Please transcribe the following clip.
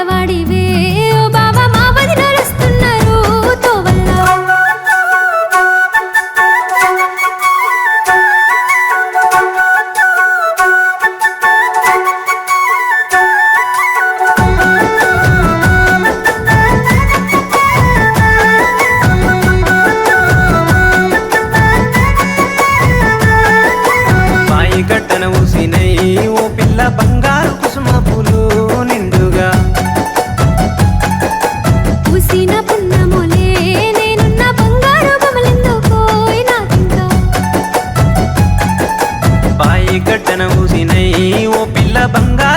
పిల్లవాడివే బాబా మా పది నడుస్తున్నారు. బంగారు